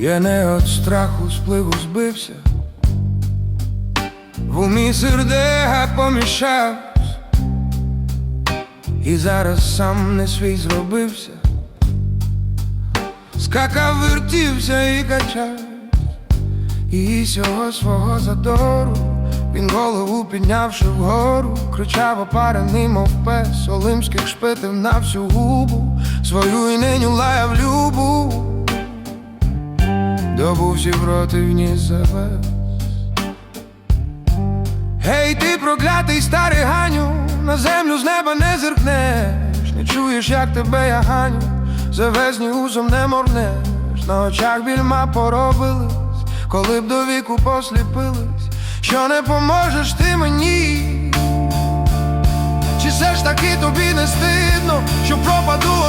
Я не від страху з пливу збився, в умі сердега помішався, і зараз сам не свій зробився, скакав, вертівся і качався, і сього свого задору він голову піднявши вгору, кричав опарений, мов пес, олимських шпитив на всю губу, свою і ниню лаяв. Добувся в рот і вніс завез. Гей, ти проклятий старий Ганю, на землю з неба не зиркнеш, не чуєш, як тебе я ганю, завезні гузом не морнеш, на очах більма поробились, коли б до віку посліпились, що не поможеш ти мені, чи все ж таки тобі не стидно, що пропаду